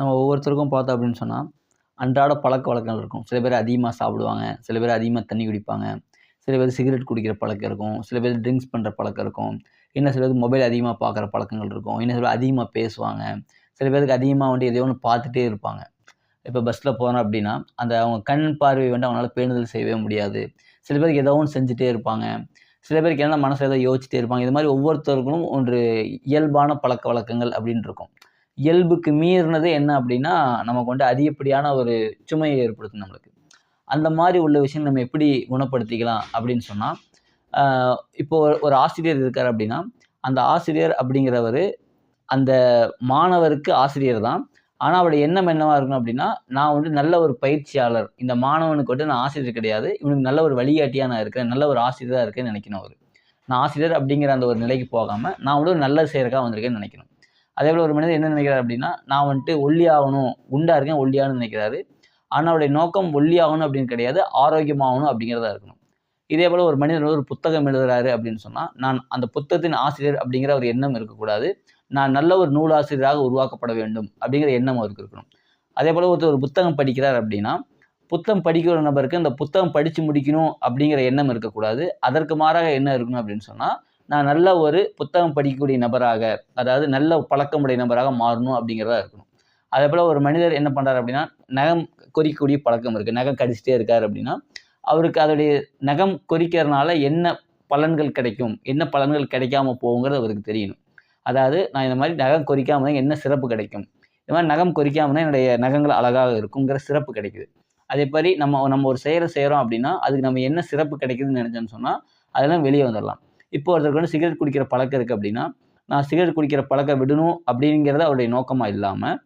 நம்ம ஒவ்வொருத்தருக்கும் பார்த்தோம் அப்படின்னு சொன்னால் அன்றாட பழக்க வழக்கங்கள் இருக்கும். சில பேர் அதிகமாக சாப்பிடுவாங்க சில பேர் அதிகமாக தண்ணி குடிப்பாங்க சில பேர் சிகரெட் குடிக்கிற பழக்கம் இருக்கும் சில பேர் ட்ரிங்க்ஸ் பண்ணுற பழக்கம் இருக்கும் இன்னும் சில பேர் மொபைல் அதிகமாக பார்க்குற பழக்கங்கள் இருக்கும் இன்னும் சில பேர் அதிகமாக பேசுவாங்க சில பேருக்கு அதிகமாக வந்து எதையோ ஒன்று பார்த்துட்டே இருப்பாங்க. இப்போ பஸ்ஸில் போகிறோம் அப்படின்னா அந்த அவங்க கண் பார்வை வந்து அவங்களால பேணுதல் செய்யவே முடியாது. சில பேருக்கு ஏதோ ஒன்று செஞ்சுட்டே இருப்பாங்க சில பேருக்கு என்ன மனசில் ஏதோ யோசிச்சுட்டே இருப்பாங்க. இது மாதிரி ஒவ்வொருத்தருக்கும் ஒன்று இயல்பான பழக்க வழக்கங்கள் அப்படின்னு இருக்கும். இயல்புக்கு மீறினது என்ன அப்படின்னா நமக்கு வந்து அதிகப்படியான ஒரு சுமையை ஏற்படுத்தும் நம்மளுக்கு. அந்த மாதிரி உள்ள விஷயம் நம்ம எப்படி குணப்படுத்திக்கலாம் அப்படின்னு சொன்னால் இப்போ ஒரு ஆசிரியர் இருக்கார் அப்படின்னா அந்த ஆசிரியர் அப்படிங்கிறவர் அந்த மாணவருக்கு ஆசிரியர் தான். ஆனால் அவருடைய எண்ணம் என்னவாக இருக்கணும் அப்படின்னா நான் வந்து நல்ல ஒரு பயிற்சியாளர். இந்த மாணவனுக்கு வந்து நான் ஆசிரியர் கிடையாது. இவனுக்கு நல்ல ஒரு வழிகாட்டியாக நான் இருக்கிறேன். நல்ல ஒரு ஆசிரியராக இருக்கேன்னு நினைக்கணும் அவர். நான் ஆசிரியர் அப்படிங்கிற அந்த ஒரு நிலைக்கு போகாமல் நான் வந்து ஒரு நல்ல செய்கிறக்காக வந்திருக்கேன்னு நினைக்கணும். அதே போல் ஒரு மனிதர் என்ன நினைக்கிறார் அப்படின்னா நான் வந்துட்டு ஒல்லி ஆகணும் குண்டா இருக்கேன் ஒல்லியாகனு நினைக்கிறாரு. ஆனால் அவருடைய நோக்கம் ஒல்லி ஆகணும் அப்படின்னு கிடையாது ஆரோக்கியமாகணும் அப்படிங்கிறதா இருக்கணும். இதே போல் ஒரு மனிதர் ஒரு புத்தகம் எழுதுறாரு அப்படின்னு சொன்னால் நான் அந்த புத்தகத்தின் ஆசிரியர் அப்படிங்கிற ஒரு எண்ணம் இருக்கக்கூடாது. நான் நல்ல ஒரு நூலாசிரியராக உருவாக்கப்பட வேண்டும் அப்படிங்கிற எண்ணம் அவருக்கு இருக்கணும். அதே போல் ஒருத்தர் ஒரு புத்தகம் படிக்கிறார் அப்படின்னா புத்தகம் படிக்கிற நபருக்கு அந்த புத்தகம் படித்து முடிக்கணும் அப்படிங்கிற எண்ணம் இருக்கக்கூடாது. அதற்கு மாறாக என்ன இருக்கணும் அப்படின்னு சொன்னால் நான் நல்ல ஒரு புத்தகம் படிக்கக்கூடிய நபராக அதாவது நல்ல பழக்கமுடைய நபராக மாறணும் அப்படிங்கிறதா இருக்கணும். அதே போல் ஒரு மனிதர் என்ன பண்ணுறாரு அப்படின்னா நகம் கொறிக்கக்கூடிய பழக்கம் இருக்குது நகம் கடிச்சிட்டே இருக்கார் அப்படின்னா அவருக்கு அதோடைய நகம் கொறிக்கிறதுனால என்ன பலன்கள் கிடைக்கும்? என்ன பலன்கள் கிடைக்காம போகுங்கிறது அவருக்கு தெரியணும். அதாவது நான் இந்த மாதிரி நகம் கொறிக்காமல் என்ன சிறப்பு கிடைக்கும்? இந்த மாதிரி நகம் கொறிக்காமனா என்னுடைய நகங்கள் அழகாக இருக்குங்கிற சிறப்பு கிடைக்குது. அதே மாதிரி நம்ம நம்ம ஒரு செயலை செய்கிறோம் அப்படின்னா அதுக்கு நம்ம என்ன சிறப்பு கிடைக்குதுன்னு நினச்சோன்னு சொன்னால் அதெல்லாம் வெளியே வந்துடலாம் இப்போ ஒருத்தருக்கு வந்து சிகரெட் குடிக்கிற பழக்கம் இருக்குது அப்படின்னா நான் சிகரெட் குடிக்கிற பழக்கம் விடணும் அப்படிங்கிறது அவருடைய நோக்கமாக இல்லாமல்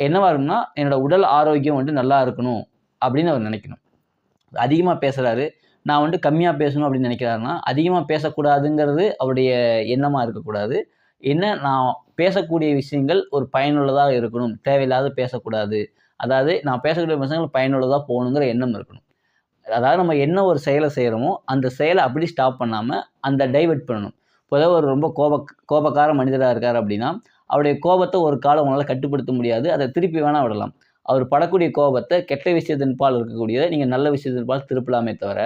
என்னவாக இருக்கும்னா என்னோடய உடல் ஆரோக்கியம் வந்து நல்லா இருக்கணும் அப்படின்னு அவர் நினைக்கணும். அதிகமாக பேசுகிறாரு நான் வந்து கம்மியாக பேசணும் அப்படின்னு நினைக்கிறாருன்னா அதிகமாக பேசக்கூடாதுங்கிறது அவருடைய எண்ணமாக இருக்கக்கூடாது. என்ன நான் பேசக்கூடிய விஷயங்கள் ஒரு பயனுள்ளதாக இருக்கணும். தேவையில்லாத பேசக்கூடாது. அதாவது நான் பேசக்கூடிய விஷயங்கள் பயனுள்ளதாக போகணுங்கிற எண்ணம் இருக்கணும். அதாவது நம்ம என்ன ஒரு செயலை செய்கிறோமோ அந்த செயலை அப்படி ஸ்டாப் பண்ணாமல் அந்த டைவெர்ட் பண்ணணும். பொதுவாக ஒரு ரொம்ப கோப கோபக்கார மனிதராக இருக்கார் அப்படின்னா அவருடைய கோபத்தை ஒரு காலம் உங்களால் கட்டுப்படுத்த முடியாது. அதை திருப்பி வேணால் விடலாம். அவர் படக்கூடிய கோபத்தை கெட்ட விஷயத்தின் பால் இருக்கக்கூடியதை நீங்கள் நல்ல விஷயத்தின் பால் திருப்பலாமே தவிர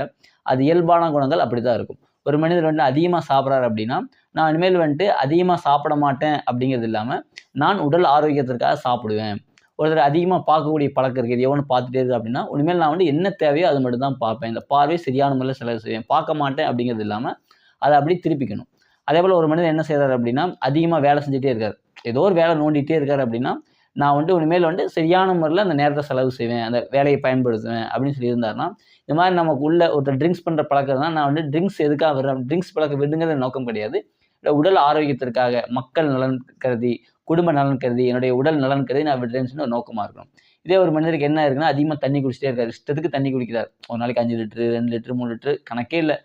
அது இயல்பான குணங்கள் அப்படி தான் இருக்கும். ஒரு மனிதர் வந்துட்டு அதிகமாக சாப்பிட்றாரு அப்படின்னா நான் இனிமேல் வந்துட்டு அதிகமாக சாப்பிட மாட்டேன் அப்படிங்கிறது இல்லாமல் நான் உடல் ஆரோக்கியத்திற்காக சாப்பிடுவேன். ஒருத்தர் அதிகமாக பார்க்கக்கூடிய பழக்கம் இருக்குது எவனு பார்த்துட்டே இருக்குது அப்படின்னா உண்மையில் நான் வந்து என்ன தேவையோ அது மட்டும் தான் பார்ப்பேன். இந்த பார்வை சரியான முறையில் செலவு செய்வேன். பார்க்க மாட்டேன் அப்படிங்கிறது இல்லாமல் அதை அப்படி திருப்பிக்கணும். அதே போல் ஒரு மனிதன் என்ன செய்கிறார் அப்படின்னா அதிகமாக வேலை செஞ்சுட்டே இருக்கார். ஏதோ ஒரு வேலை நோண்டிகிட்டே இருக்கார் அப்படின்னா நான் வந்து உண்மையில் வந்து சரியான முறையில் அந்த நேரத்தை செலவு செய்வேன். அந்த வேலையை பயன்படுத்துவேன் அப்படின்னு சொல்லியிருந்தாருன்னா இந்த மாதிரி நமக்கு உள்ள ஒருத்தர் ட்ரிங்க்ஸ் பண்ணுற பழக்கம் தான் நான் வந்து ட்ரிங்க்ஸ் எதுக்காக வர்றேன்? ட்ரிங்க்ஸ் பழக்கம் விடுங்கிற நோக்கம் கிடையாது. உடல் ஆரோக்கியத்திற்காக மக்கள் நலன் கருதி குடும்ப நலன் கருதி என்னுடைய உடல் நலன் கருதி நான் விடுறேன்னு ஒரு நோக்கமாக இருக்கணும். இதே ஒரு மனிதருக்கு என்ன இருக்குன்னா அதிகமாக தண்ணி குடிச்சிட்டே இருக்காரு. இஷ்டத்துக்கு தண்ணி குடிக்கிறார். ஒரு நாளைக்கு அஞ்சு லிட்டரு ரெண்டு லிட்டரு மூணு லிட்டரு கணக்கே இல்லை.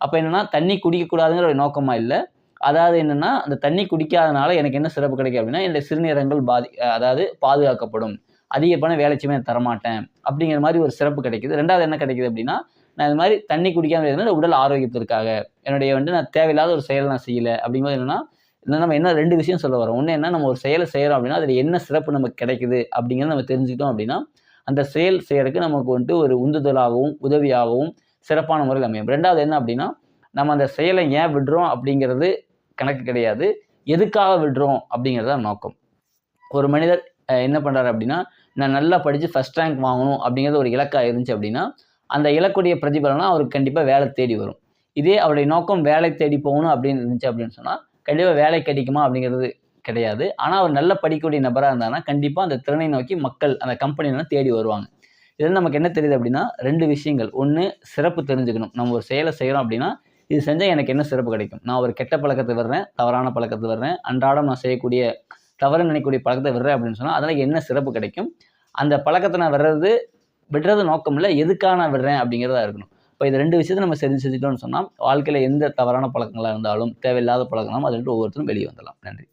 அப்போ என்னென்னா தண்ணி குடிக்கக்கூடாதுங்கிற ஒரு நோக்கமாக இல்லை. அதாவது என்னென்னா அந்த தண்ணி குடிக்காதனால எனக்கு என்ன சிறப்பு கிடைக்கும் அப்படின்னா என்னுடைய சிறுநீரங்கள் பாதி அதாவது பாதுகாக்கப்படும். அதிகப்பண வேலைச்சுமே தரமாட்டேன். அப்படிங்கிற மாதிரி ஒரு சிறப்பு கிடைக்குது. ரெண்டாவது என்ன கிடைக்குது அப்படின்னா நான் இது மாதிரி தண்ணி குடிக்காமல் இருந்தால் உடல் ஆரோக்கியத்திற்காக என்னுடைய வந்து நான் தேவையில்லாத ஒரு செயலை நான் செய்யலை அப்படிங்கும்போது என்னென்னா இல்லை நம்ம என்ன ரெண்டு விஷயம் சொல்ல வரோம். ஒன்று என்ன நம்ம ஒரு செயலை செய்கிறோம் அப்படின்னா அதில் என்ன சிறப்பு நமக்கு கிடைக்குது அப்படிங்கிறத நம்ம தெரிஞ்சுக்கிட்டோம் அப்படின்னா அந்த செயல் செய்கிறதுக்கு நமக்கு வந்துட்டு ஒரு உந்துதலாகவும் உதவியாகவும் சிறப்பான முறையில் அமையும். ரெண்டாவது என்ன அப்படின்னா நம்ம அந்த செயலை ஏன் விடுறோம் அப்படிங்கிறது கணக்கு கிடையாது. எதுக்காக விடுறோம் அப்படிங்கிறது நோக்கம். ஒரு மனிதர் என்ன பண்ணுறாரு அப்படின்னா நான் நல்லா படித்து ஃபஸ்ட் ரேங்க் வாங்கணும் அப்படிங்கிறது ஒரு இலக்காக இருந்துச்சு அப்படின்னா அந்த இலக்குடைய பிரதிபலனா அவருக்கு கண்டிப்பாக வேலை தேடி வரும். இதே அவருடைய நோக்கம் வேலை தேடி போகணும் அப்படின்னு இருந்துச்சு அப்படின்னு சொன்னால் கண்டிப்பாக வேலை கிடைக்குமா அப்படிங்கிறது கிடையாது. ஆனால் அவர் நல்ல படிக்கக்கூடிய நபராக இருந்தாங்கன்னா கண்டிப்பாக அந்த திறனை நோக்கி மக்கள் அந்த கம்பெனிலாம் தேடி வருவாங்க. இதில் நமக்கு என்ன தெரியுது அப்படின்னா ரெண்டு விஷயங்கள். ஒன்று சிறப்பு தெரிஞ்சுக்கணும். நம்ம ஒரு செயலை செய்கிறோம் அப்படின்னா இது செஞ்சால் எனக்கு என்ன சிறப்பு கிடைக்கும்? நான் ஒரு கெட்ட பழக்கத்தை வர்றேன் தவறான பழக்கத்தை வர்றேன் அன்றாடம் நான் செய்யக்கூடிய தவறு நினைக்கக்கூடிய பழக்கத்தை விடுறேன் அப்படின்னு சொன்னால் அதனால் என்ன சிறப்பு கிடைக்கும்? அந்த பழக்கத்தை நான் விடுறது விடுறது நோக்கம் இல்லை எதுக்காக நான் விடுறேன் அப்படிங்கிறதா இருக்கணும். இப்போ இது ரெண்டு விஷயத்தை நம்ம செஞ்சு செஞ்சுட்டோம்னு சொன்னால் வாழ்க்கையில் எந்த தவறான பழக்கங்களாக இருந்தாலும் தேவையில்லாத பழக்கங்களும் அது ஒவ்வொருத்தரும் வெளியே வந்துடலாம். நன்றி.